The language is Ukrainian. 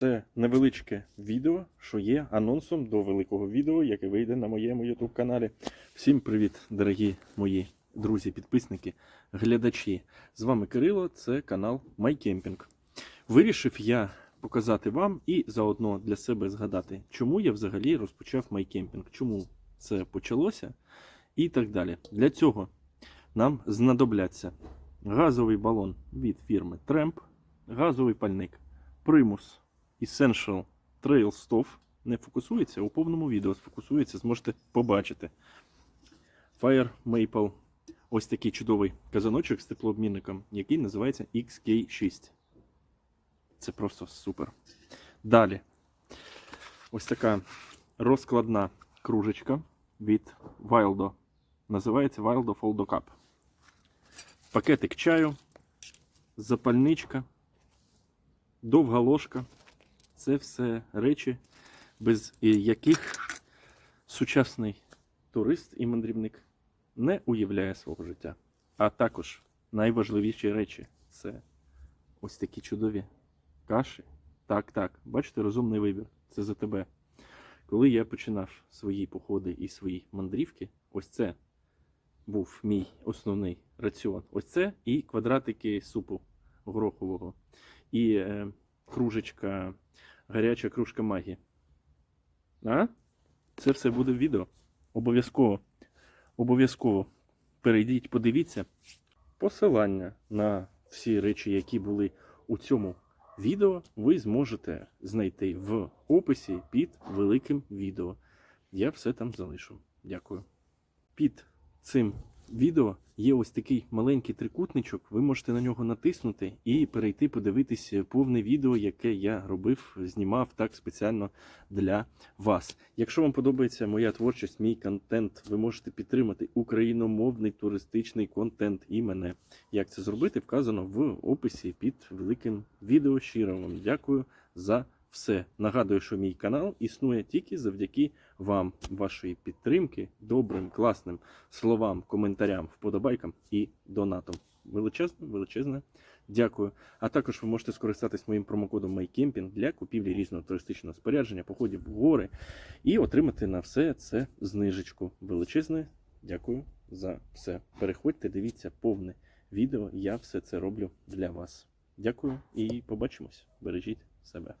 Це невеличке відео, що є анонсом до великого відео, яке вийде на моєму YouTube каналі. Всім привіт, дорогі мої друзі, підписники, глядачі. З вами Кирило, це канал MyCamping. Вирішив я показати вам і заодно для себе згадати, чому я взагалі розпочав MyCamping, чому це почалося і так далі. Для цього нам знадобляться газовий балон від фірми Tramp, газовий пальник Primus Essential Trail Stuff не фокусується, у повному відео сфокусується, зможете побачити. Fire Maple. Ось такий чудовий казаночок з теплообмінником, який називається XK6. Це просто супер. Далі. Ось така розкладна кружечка від Wildo. Називається Wildo Foldo Cup. Пакетик чаю, запальничка, довга ложка. Це все речі, без яких сучасний турист і мандрівник не уявляє свого життя. А також найважливіші речі це ось такі чудові каші. Так, так, бачите, розумний вибір. Це за тебе. Коли я починав свої походи і свої мандрівки, ось це був мій основний раціон. Ось це і квадратики супу горохового, і е, кружечка, гаряча кружка магії. А? Це все буде в відео. Обов'язково. Обов'язково перейдіть, подивіться. Посилання на всі речі, які були у цьому відео, ви зможете знайти в описі під великим відео. Я все там залишу. Дякую. Під цим відео є ось такий маленький трикутничок. Ви можете на нього натиснути і перейти подивитись повне відео, яке я робив, знімав так спеціально для вас. Якщо вам подобається моя творчість, мій контент, ви можете підтримати україномовний туристичний контент і мене. Як це зробити, вказано в описі під великим відео. Щиро вам дякую за все. Нагадую, що мій канал існує тільки завдяки вам, вашої підтримки, добрим, класним словам, коментарям, вподобайкам і донатам. Величезне, величезне дякую. А також ви можете скористатись моїм промокодом MyCamping для купівлі різного туристичного спорядження, походів в гори і отримати на все це знижечку. Величезне дякую за все. Переходьте, дивіться повне відео. Я все це роблю для вас. Дякую і побачимось. Бережіть себе.